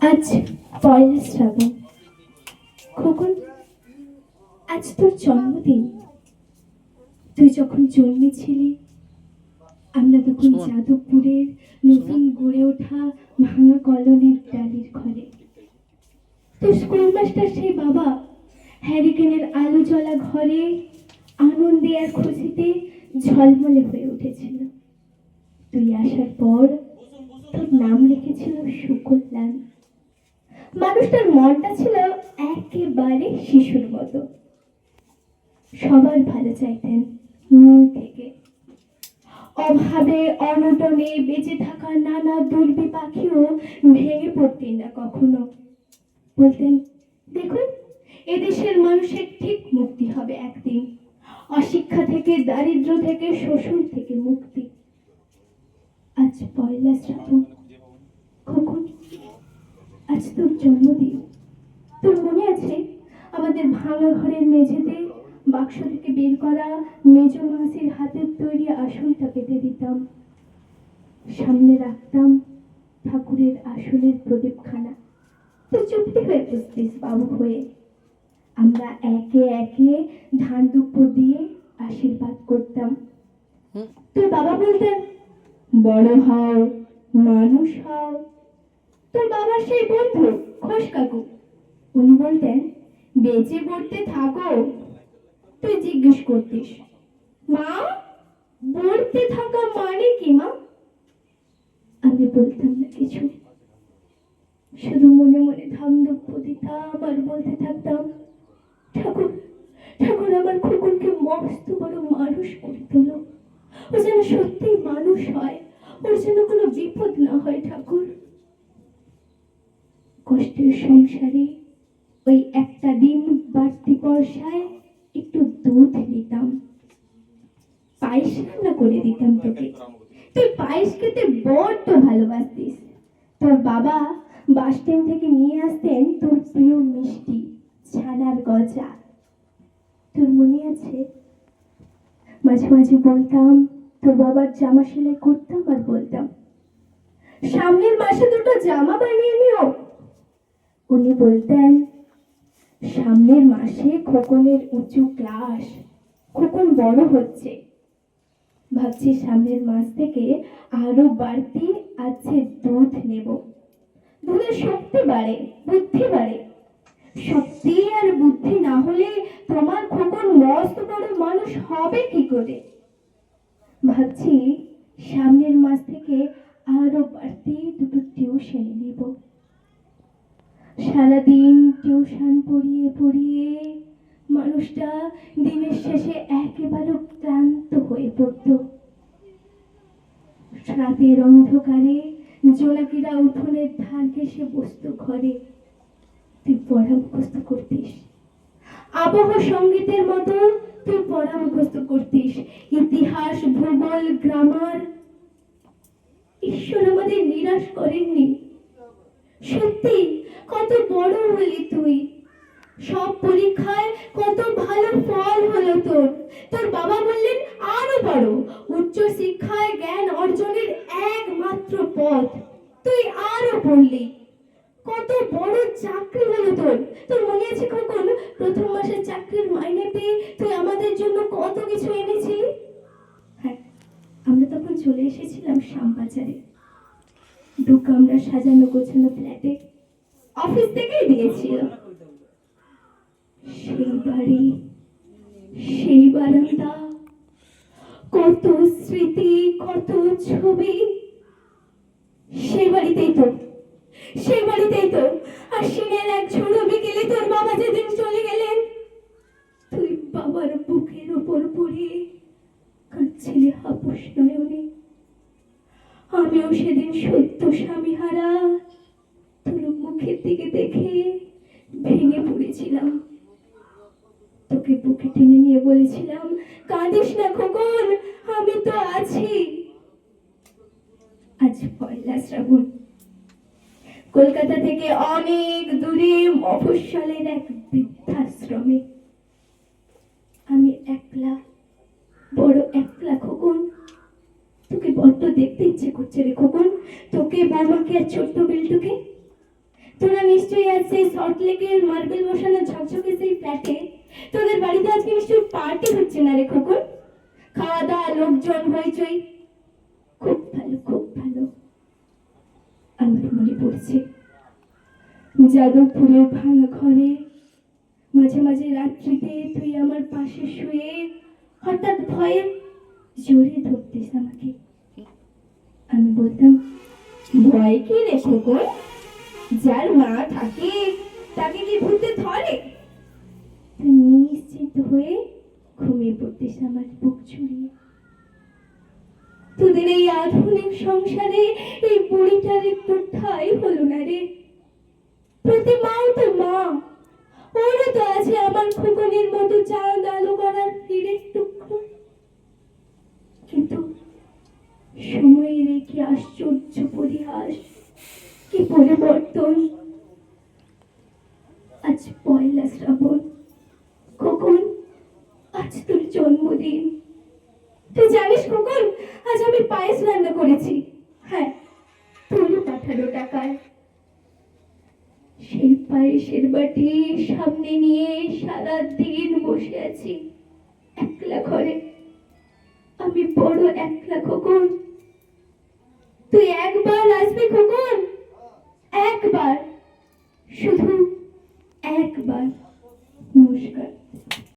আজ পয়লা শ্রাবণ। খোকন আজ তোর জন্মদিন। তুই যখন জন্মেছিলি আমরা তখন যাদবপুরের নতুন গড়ে ওঠা ভাঙা কলোনির ডালির ঘরে। তোর স্কুল মাস্টার সেই বাবা হ্যারিকেনের আলো জ্বলা ঘরে আনন্দে আর খুশিতে ঝলমলে হয়ে উঠেছিল। তুই আসার পর তোর নাম লিখেছিল সুকল্যাণ মানুষটার মনটা ছিল একেবারে শিশুর মতো। সবার ভালো চাইতেন মন থেকে। অভাবে, অনটনে বেঁচে থাকা নানা দুর্বি পাখিও ভেঙে পড়তেন না কখনো। বলতেন, দেখুন, এদেশের মানুষের ঠিক মুক্তি হবে একদিন। অশিক্ষা থেকে, দারিদ্র থেকে শোষণ থেকে মুক্তি। আজ পয়লা শ্রাবণ কখন আজ তোর জন্মদিন। তোর মনে আছে আমাদের ভাঙা ঘরের মেঝেতে বাক্স থেকে বের করা মেজ মাসির হাতের তৈরি আসনটা পেতে দিতাম। সামনে রাখতাম ঠাকুরের আসনের প্রদীপখানা। তুই চুপটি হয়ে বসতিস বাবু হয়ে। আমরা একে একে ধান দুঃখ দিয়ে আশীর্বাদ করতাম। তোর বাবা বলতেন বড় হও মানুষ হও তোর বাবার সেই বন্ধু, ঘোষ কাকু। উনি বলতেন, বেঁচে পড়তে থাকো, তুই জিজ্ঞেস করতিস। মা? পড়তে থাকা মানে কি, মা? আমি বলতাম না কিছু। শুধু মনে মনে ধাম দুঃখ দিতাম আর বলতে থাকতাম, ঠাকুর ঠাকুর আমার মস্ত বড় মানুষ করে তোলো। ও যেন সত্যি মানুষ হয়, ওর যেন কোনো বিপদ না হয়, ঠাকুর। কষ্টের সংসারে ওই একটা দিন বাড়তি পয়সায় একটু দুধ নিতাম। পায়েস রান্না করে দিতাম তোকে। তুই পায়েস খেতে বড্ড ভালোবাসতিস। তোর বাবা বাস স্ট্যান্ড থেকে নিয়ে আসতেন তোর প্রিয় মিষ্টি ছানার গজা তোর মনে আছে? মাঝে মাঝে বলতাম, তোর বাবার জামা সেলাই করতাম আর বলতাম, সামনের মাসে দুটো জামা বানিয়ে নিও। উনি বলতেন, সামনের মাসে খোকনের উঁচু ক্লাস, খোকন বড় হচ্ছে। ভাবছি সামনের মাস থেকে আরও বাড়তি আছে দুধ নেব। দুধের শক্তি বাড়ে, বুদ্ধি বাড়ে। শক্তি আর বুদ্ধি না হলে তোমার খোকন মস্ত বড় মানুষ হবে কি করে? ভাবছি সামনের মাস থেকে আরও বাড়তি দুটো টিউশন নেব। সারাদিন টিউশন পড়িয়ে পড়িয়ে মানুষটা দিনের শেষে একেবারে ক্লান্ত হয়ে পড়ত। রাতের অন্ধকারে জোনাকিরা উঠোনের ধার ঘেসে বসত ঘরে। তুই পড়া মুখস্থ করতিস। আবহ সঙ্গীতের মতো তুই পড়া মুখস্থ করতিস। ইতিহাস, ভূগোল, গ্রামার, ঈশ্বর আমাদের নিরাশ করেননি। সত্যি, কত বড় হলি তুই। সব পরীক্ষায় কত ভালো ফল হলো তোর। তোর বাবা বললেন, আরও বড়। উচ্চ শিক্ষায় জ্ঞান অর্জনের একমাত্র পথ। তুই আরও পড়লি। কত বড় চাকরি হলো তোর। তোর মনে আছে কখন প্রথম মাসের চাকরির মাইনে পেয়ে তুই আমাদের জন্য কত কিছু এনেছিলি? হ্যাঁ আমরা তখন চলে এসেছিলাম শ্যামবাজারে। দু কামরা সাজানো গোছানো ফ্ল্যাটে অফিস থেকেই দিয়েছিল। সেই বাড়ি, সেই বারান্দা, কত স্মৃতি, কত ছবি। সেই বাড়িতেই তো, সেই বাড়িতেই তো আশ্বিনের এক ঝোড়ো বিকেলে তোর বাবা যেদিন চলে গেলেন, তুই বাবার বুকের ওপর পড়ে কাঁদছিলি হাপুস নয়নে। আমিও সেদিন সত্য স্বামী হারা তোর মুখের দিকে দেখে ভেঙে পড়েছিলাম। তোকে বুকে টেনে নিয়ে বলেছিলাম, কাঁদিস না খোকন, আমি তো আছি। আজ পয়লা শ্রাবণ। কলকাতা থেকে অনেক দূরে মফস্বলের এক বৃদ্ধাশ্রমে। আমি একলা, বড় একলা খোকন। তোকে বড্ড দেখতে ইচ্ছে করছে রে খোকন। তোকে বাবাকে আর ছোট্ট বিল্টুকে? তোরা নিশ্চয়ই আজ সেই সল্ট লেকের মার্বেল বসানো ঝকঝকে সেই ফ্ল্যাটে তোদের বাড়িতে আজকে নিশ্চয়ই পার্টি হচ্ছে না রে খোকন? খাওয়া দাওয়া লোকজন, হইচই। খুব ভালো খুব ভালো। আমার মনে পড়ছে, যাদবপুরের ভাঙা ঘরে মাঝে মাঝে রাত্রিতে তুই আমার পাশে শুয়ে হঠাৎ ভয়ে জোরে ধরতিস আমাকে। আমি বলতাম ভয় কি রে খোকন যার মা থাকে তাকে কি ভূতে ধরে? নিশ্চিত হয়ে ঘুমিয়ে পড়তিস আমার বুক ছুড়িয়ে। তোদের এই আধুনিক সংসারে এই বুড়িটার একটু ঠাই হলো না রে। প্রতি মাও তো মা, ওরও তো আছে আমার খোকনের মতো চাঁদ আলো করার হীরের টুকরো। কিন্তু কি আশ্চর্য পরিহাস। কি পরিবর্তন? আজ পয়লা শ্রাবণ। খোকন, আজ তোর জন্মদিন। তুই জানিস খোকন, আজ আমি পায়েস রান্না করেছি। হ্যাঁ তোরও পাঠানো টাকায়। সেই পায়েসের বাটি সামনে নিয়ে সারা দিন বসে আছি একলা ঘরে। আমি বড় একলা খোকন। তুই একবার আসবি খোকন? একবার। শুধু একবার। নমস্কার।